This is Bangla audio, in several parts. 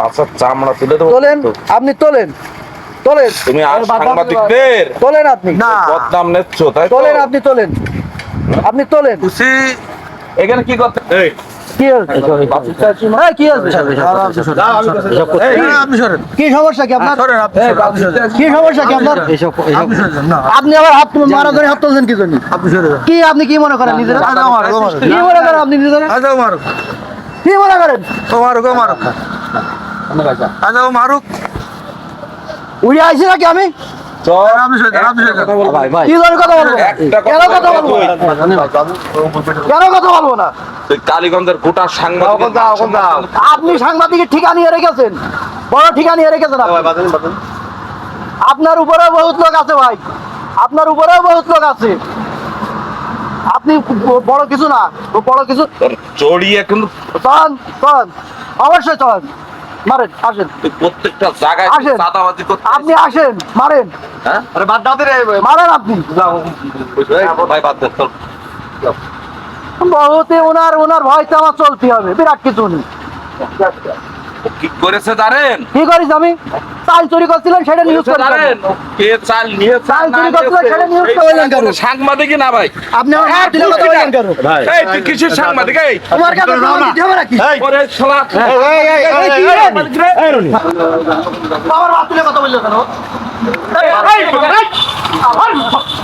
বাচ্চার চামড়া তুলে দেবো। তোলেন আপনি তোলেন। তোলেন। তুমি আর সাংবাদিকদের। তোলেন আপনি। না। বদনাম নেচ্ছ তাই তোলেন আপনি তোলেন। আপনি তোলেন। খুশি। এখানে কি করতে এই। কি আপনি সমস্যা কি আপনার? সরেন আপনি সরেন, আপনি সরেন। কি সমস্যা কি আপনার? আপনি সরেন না। আপনি আবার হাত মারা ধরে হাত তুলছেন কি জন্য? কি আপনি কি মনে করেন নিজের। কি মনে করেন আপনি নিজের? আচ্ছা কি মনে করেন? মারুক আচ্ছা ও মারুক। উড়ে আইছি নাকি আমি? আপনি সাংবাদিকের ঠিকা নিয়ে রেখেছেন বড় ঠিকা নিয়ে রেখেছেন আপনার উপরে বহুত লোক আছে ভাই। আপনার উপরেও বহুত লোক আছে। আপনি বড় কিছু না বড় কিছু জড়িয়ে কিন্তু চল চল অবশ্যই চল মারেন আসেন প্রত্যেকটা জায়গায় আসেন। দাদাবাজি করতে আপনি আসেন মারেন হ্যাঁ? মারেন আপনি ভাই বাদ দাও। বহুতে ওনার ওনার তো আমার চলতে হবে বিরাট কিছু নেই কি করেছে জানেন কি করিস আমি চাল চুরি করছিলেন সেটা নিউজ করেছে জানেন কে চাল নিয়েছে চাল চুরি করছিল, নিয়েছে, সেটা এই করলেন কেন? সাংবাদিকই না ভাই আপনি আমার মার দিলে কথা বললেন কেন এই তুই কিসের সাংবাদিক এই তোমার কাছে প্রমাণ দিতে হবে নাকি ওরে শালা এই, কি রে? সাংবাদিক রে। আমার মার দিলে কথা বললে কেন এই এই, এই,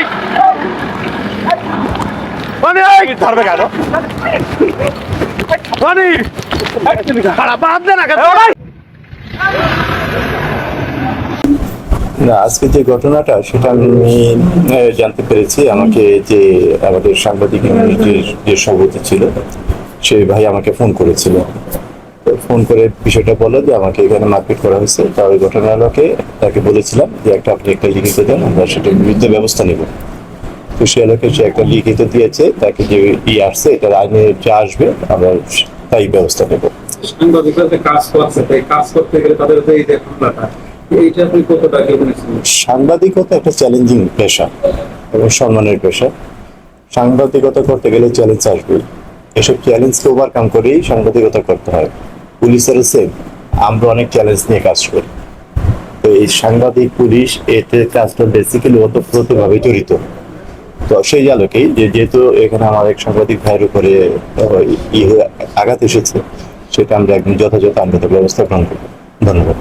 ইট কেন? বাদ দে না না আজকে যে ঘটনাটা সেটা আমি জানতে পেরেছি। আমাকে যে আমাদের সাংবাদিক ইউনিটির যে সভাপতি ছিল সে ভাই আমাকে ফোন করেছিল। তো ফোন করে বিষয়টা বলল যে আমাকে এখানে মারপিট করা হয়েছে। তা ওই ঘটনার আলোকে তাকে বলেছিলাম যে একটা আপনি একটা লিখিত দেন আমরা সেটার বিরুদ্ধে ব্যবস্থা নেব। তো সে সে একটা লিখিত দিয়েছে তাকে যে ই আসছে এটার আইনে যা আসবে আমরা তাই ব্যবস্থা নেব। কাজ করছে কাজ করতে গেলে তাদের এই যে ঘটনাটা এইটা আপনি কতটা কি বলেছেন সাংবাদিকতা একটা চ্যালেঞ্জিং পেশা এবং সম্মানের পেশা। সাংবাদিকতা করতে গেলে চ্যালেঞ্জ আসবে। এসব চ্যালেঞ্জকে ওভারকাম করেই সাংবাদিকতা করতে হয়। পুলিশেরও সেম আমরা অনেক চ্যালেঞ্জ নিয়ে কাজ করি। তো এই সাংবাদিক পুলিশ এতে কাজটা বেসিক্যালি ওতপ্রোতভাবে জড়িত। তো সেই আলোকেই যে যেহেতু এখানে আমার এক সাংবাদিক ভাইয়ের উপরে আঘাত এসেছে, সেটা আমরা একদম যথাযথ আন্তর্জাতিক ব্যবস্থা গ্রহণ করব। ধন্যবাদ।